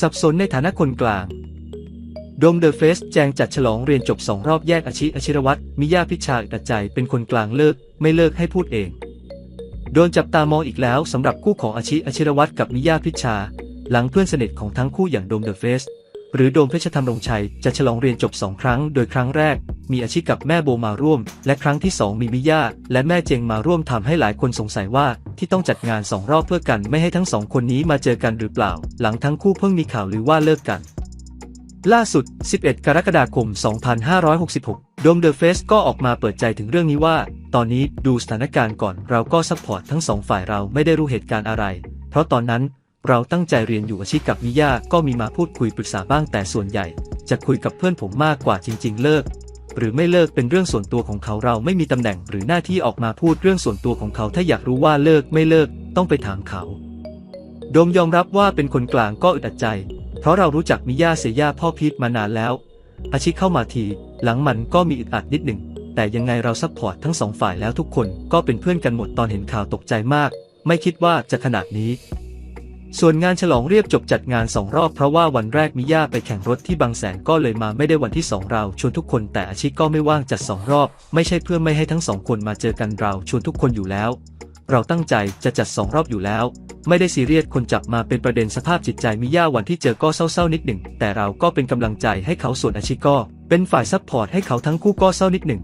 สับสนในฐานะคนกลางโดมเดอะเฟสแจงจัดฉลองเรียนจบสองรอบแยกอาชิอาชิรวัตรมิยาพิชาตัดใจเป็นคนกลางเลิก ไม่เลิกให้พูดเอง โดนจับตามองอีกแล้วสำหรับคู่ของอาชิอาชิรวัตรกับมิยาพิชา หลังเพื่อนสนิทของทั้งคู่อย่างโดมเดอะเฟส หรือโดมเพชรธรรมรงชัยจะฉลองเรียนจบสองครั้ง โดยครั้งแรก มีอาชิกับแม่โบมาร่วม และครั้งที่สองมีมิย่าและแม่เจงมาร่วมทำให้หลายคนสงสัยว่าที่ต้องจัดงานสองรอบเพื่อกันไม่ให้ทั้งสองคนนี้มาเจอกันหรือเปล่า หลังทั้งคู่เพิ่งมีข่าวลือว่าเลิกกันล่าสุด 11 กรกฎาคม 2566 โดมเดอะเฟสก็ออกมาเปิดใจถึงเรื่องนี้ว่า ตอนนี้ดูสถานการณ์ก่อน เราก็ซัพพอร์ตทั้งสองฝ่ายเราไม่ได้รู้เหตุการณ์อะไร เพราะตอนนั้น เราตั้งใจเรียนอยู่อาชีพกับมิยาก็มีมาพูดคุยปรึกษาบ้างแต่ส่วนใหญ่ จะคุยกับเพื่อนผมมากกว่าจริง ๆ เลิก หรือไม่เลิกเป็นเรื่องส่วนตัวของเขาเราไม่มีตำแหน่งหรือหน้าที่ออกมาพูดเรื่องส่วนตัวของเขาถ้าอยากรู้ว่าเลิกไม่เลิกต้องไปถามเขา โดมยอมรับว่าเป็นคนกลางก็อึดอัดใจ เพราะเรารู้จักมิยาเสียย่าพ่อพีทมานานแล้ว อาชิเข้ามาที หลังมันก็มีอึดอัดนิดหนึ่งแต่ยังไงเราซัพพอร์ตทั้งสองฝ่ายแล้วทุกคนก็เป็นเพื่อนกันหมดตอนเห็นข่าวตกใจมาก ไม่คิดว่าจะขนาดนี้ ส่วนงานฉลองเรียบจบจัดงานสองรอบเพราะว่าวันแรกมิย่าไปแข่งรถที่บางแสนก็เลยมาไม่ได้วันที่สองเราชวนทุกคนแต่อาชิก็ไม่ว่างจัดสองรอบ ไม่ใช่เพื่อไม่ให้ทั้งสองคนมาเจอกันเราชวนทุกคนอยู่แล้ว เราตั้งใจจะจัดสองรอบอยู่แล้ว ไม่ได้ซีเรียสคนจับมาเป็นประเด็นสภาพจิตใจมิย่าวันที่เจอก็เศร้าๆนิดหนึ่งแต่เราก็เป็นกำลังใจให้เขาส่วนอาชิก็เป็นฝ่ายซัพพอร์ตให้เขาทั้งคู่ก็เศร้านิดหนึ่ง